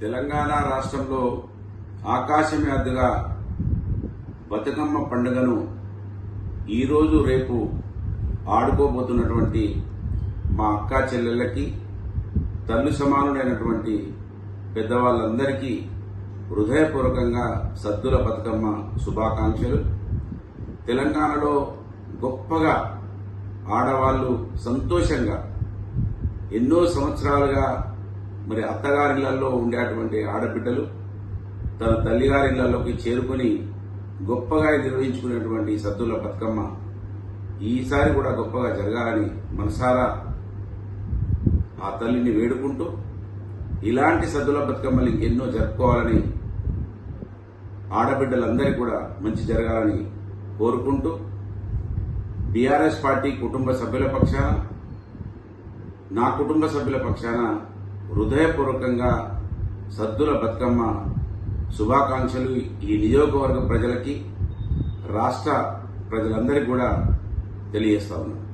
తెలంగాణ రాష్ట్రంలో ఆకాశమే అద్దుగా బతుకమ్మ పండుగను ఈరోజు రేపు ఆడుకోబోతున్నటువంటి మా అక్క చెల్లెళ్ళకి తల్లి సమానుడైనటువంటి పెద్దవాళ్ళందరికీ హృదయపూర్వకంగా సద్దుల బతుకమ్మ శుభాకాంక్షలు. తెలంగాణలో గొప్పగా ఆడవాళ్ళు సంతోషంగా ఎన్నో సంవత్సరాలుగా మరి అత్తగారిళ్ళలో ఉండేటువంటి ఆడబిడ్డలు తన తల్లిగారిళ్ళలోకి చేరుకొని గొప్పగా నిర్వహించుకునేటువంటి సద్దుల బతుకమ్మ ఈసారి కూడా గొప్పగా జరగాలని మనసారా ఆ తల్లిని వేడుకుంటూ ఇలాంటి సద్దుల బతుకమ్మలు ఇంకెన్నో జరుపుకోవాలని ఆడబిడ్డలందరికీ కూడా మంచి జరగాలని కోరుకుంటూ బీఆర్ఎస్ పార్టీ కుటుంబ సభ్యుల పక్షాన నా కుటుంబ సభ్యుల పక్షాన హృదయపూర్వకంగా సద్దుల బతుకమ్మ శుభాకాంక్షలు ఈ నియోజకవర్గ ప్రజలకి రాష్ట్ర ప్రజలందరికీ కూడా తెలియజేస్తా ఉన్నాను